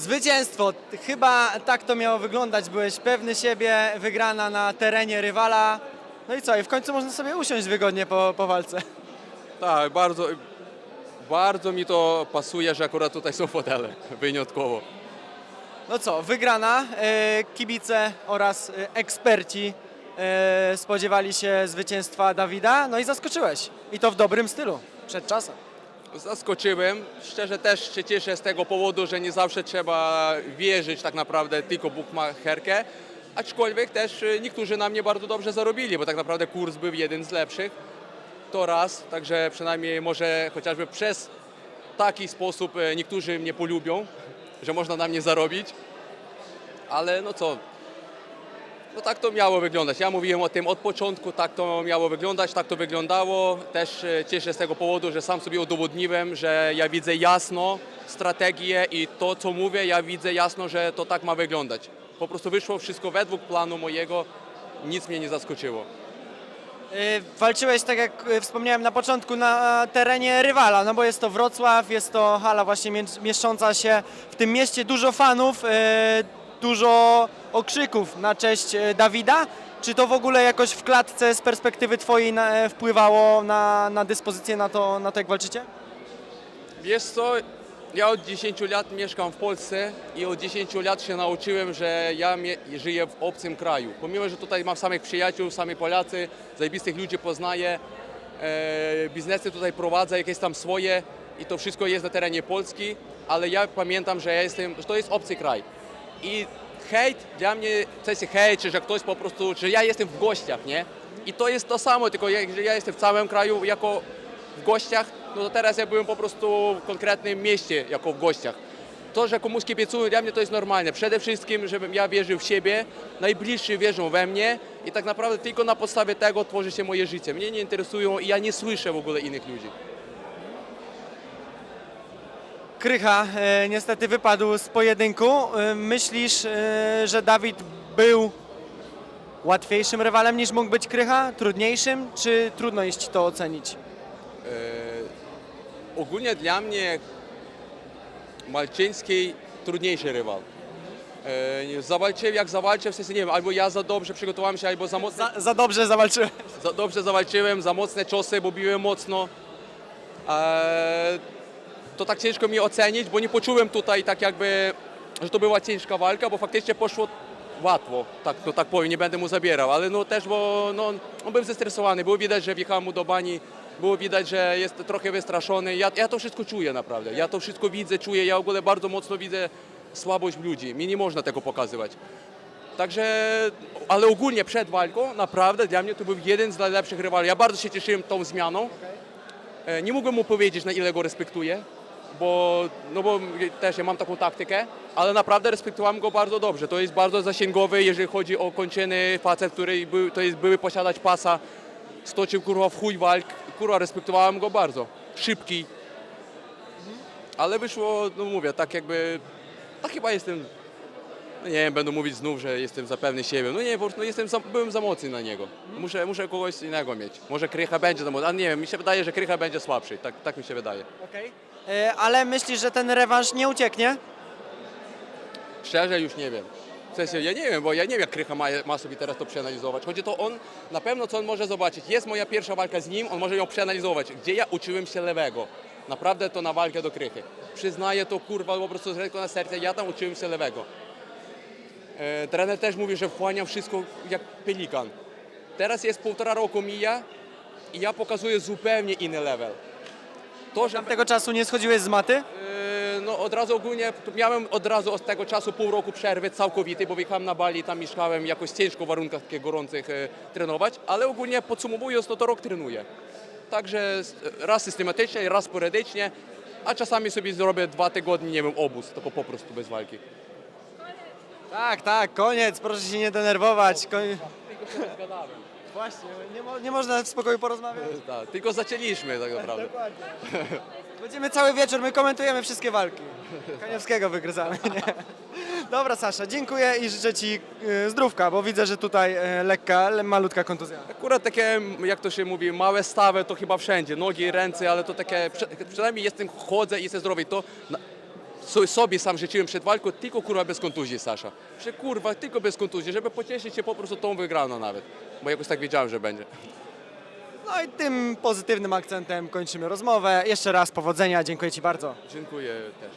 Zwycięstwo. Chyba tak to miało wyglądać. Byłeś pewny siebie, wygrana na terenie rywala. No i co? I w końcu można sobie usiąść wygodnie po, po walce. Tak, bardzo, bardzo mi to pasuje, że akurat tutaj są fotele, wyjątkowo. No co, wygrana. E, kibice oraz e, eksperci e, spodziewali się zwycięstwa Dawida. No i zaskoczyłeś. I to w dobrym stylu. Przed czasem. Zaskoczyłem. Szczerze też się cieszę z tego powodu, że nie zawsze trzeba wierzyć tak naprawdę tylko bukmacherkę. Aczkolwiek też y, niektórzy na mnie bardzo dobrze zarobili, bo tak naprawdę kurs był jeden z lepszych. To raz, także przynajmniej może chociażby przez taki sposób e, niektórzy mnie polubią, że można na mnie zarobić. Ale no co, no tak to miało wyglądać. Ja mówiłem o tym od początku, tak to miało wyglądać, tak to wyglądało. Też e, cieszę z tego powodu, że sam sobie udowodniłem, że ja widzę jasno strategię i to, co mówię, ja widzę jasno, że to tak ma wyglądać. Po prostu wyszło wszystko według planu mojego, nic mnie nie zaskoczyło. E, Walczyłeś, tak jak e, wspomniałem na początku, na terenie rywala, no bo jest to Wrocław, jest to hala właśnie mie- mieszcząca się w tym mieście, dużo fanów, dużo okrzyków na cześć e, Dawida. Czy to w ogóle jakoś w klatce z perspektywy twojej na, e, wpływało na, na dyspozycję na to, na to, jak walczycie? Wiesz co, ja od 10 lat mieszkam w Polsce i od 10 lat się nauczyłem, że ja żyję w obcym kraju. Pomimo, że tutaj mam samych przyjaciół, sami Polacy, zajebistych ludzi poznaję, e, biznesy tutaj prowadzę, jakieś tam swoje i to wszystko jest na terenie Polski, ale ja pamiętam, że ja jestem, że to jest obcy kraj. I hejt dla mnie, hejt, czy że ktoś po prostu, że ja jestem w gościach, nie? I to jest to samo, tylko że ja jestem w całym kraju jako w gościach, no to teraz ja byłem po prostu w konkretnym mieście jako w gościach. To, że komuś kibicują, dla mnie to jest normalne. Przede wszystkim, żebym ja wierzył w siebie, najbliżsi wierzą we mnie i tak naprawdę tylko na podstawie tego tworzy się moje życie. Mnie nie interesują i ja nie słyszę w ogóle innych ludzi. Krycha e, niestety wypadł z pojedynku. E, myślisz, e, że Dawid był łatwiejszym rywalem niż mógł być Krycha? Trudniejszym? Czy trudno jest to ocenić? Ogólnie dla mnie Malczyński trudniejszy rywal. E, zawalczyłem jak zawalczyłem, w sensie nie wiem, albo ja za dobrze przygotowałem się, albo za mocno Za, za dobrze zawalczyłeś. za dobrze zawalczyłem, za mocne ciosy, bo biłem mocno. Eee, to tak ciężko mi ocenić, bo nie poczułem tutaj tak jakby, że to była ciężka walka, bo faktycznie poszło łatwo, tak, no tak powiem, nie będę mu zabierał, ale no też, bo no, on był zestresowany, było widać, że wjechałem mu do bani, było widać, że jest trochę wystraszony, ja, ja to wszystko czuję naprawdę, ja to wszystko widzę, czuję, ja w ogóle bardzo mocno widzę słabość ludzi, mi nie można tego pokazywać. Także, ale ogólnie przed walką naprawdę dla mnie to był jeden z najlepszych rywali. Ja bardzo się cieszyłem tą zmianą. E, Nie mógłbym mu powiedzieć, na ile go respektuję, bo, no bo też ja mam taką taktykę, ale naprawdę respektowałem go bardzo dobrze. To jest bardzo zasięgowy, jeżeli chodzi o kończyny facet, który był, to jest były posiadać pasa, stoczył kurwa w chuj walk, kurwa respektowałem go bardzo. Szybki, ale wyszło, no mówię, tak jakby, tak chyba jestem no nie wiem, będą mówić znów, że jestem za pewny siebie. No nie, po prostu jestem za, byłem za mocny na niego. Muszę, muszę kogoś innego mieć. Może Krycha będzie za mocny, ale nie wiem, mi się wydaje, że Krycha będzie słabszy. Tak, tak mi się wydaje. E, Ale myślisz, że ten rewanż nie ucieknie? Szczerze już nie wiem. W sensie, ja nie wiem, bo ja nie wiem, jak Krycha ma, ma sobie teraz to przeanalizować. Chodzi to on, na pewno co on może zobaczyć. Jest moja pierwsza walka z nim, on może ją przeanalizować. Gdzie ja uczyłem się lewego. Naprawdę to na walkę do Krychy. Przyznaję to, kurwa, po prostu z ręką na serce, ja tam uczyłem się lewego. E, trener też mówi, że wchłaniam wszystko jak pelikan. Teraz jest półtora roku mija i ja pokazuję zupełnie inny level. To, że Tego czasu nie schodziłeś z maty? Yy, No od razu ogólnie miałem od razu od tego czasu pół roku przerwy całkowitej, bo wyjechałem na Bali, tam mieszkałem jakoś ciężko w warunkach takich gorących e, trenować, ale ogólnie podsumowując, no to rok trenuję. Także s- raz systematycznie, raz sporadycznie, a czasami sobie zrobię dwa tygodnie, nie wiem, obóz, tylko po prostu bez walki. Tak, tak, koniec, proszę się nie denerwować. Koń... Właśnie, nie, mo- nie można w spokoju porozmawiać. Tak, tylko zaczęliśmy tak naprawdę. Dokładnie. Będziemy cały wieczór, my komentujemy wszystkie walki. Kaniewskiego wygryzamy, nie? Dobra Sasza, dziękuję i życzę Ci y, zdrówka, bo widzę, że tutaj y, lekka, le- malutka kontuzja. Akurat takie, jak to się mówi, małe stawy to chyba wszędzie, nogi, ręce, ale to takie, prze- przynajmniej jestem, chodzę i jestem zdrowy. To na, so- sobie sam życzyłem przed walką, tylko kurwa bez kontuzji, Sasza. Że kurwa, tylko bez kontuzji, żeby pocieszyć się po prostu tą wygraną nawet. Bo jakoś tak wiedziałem, że będzie. No i tym pozytywnym akcentem kończymy rozmowę. Jeszcze raz powodzenia, dziękuję Ci bardzo. Dziękuję też.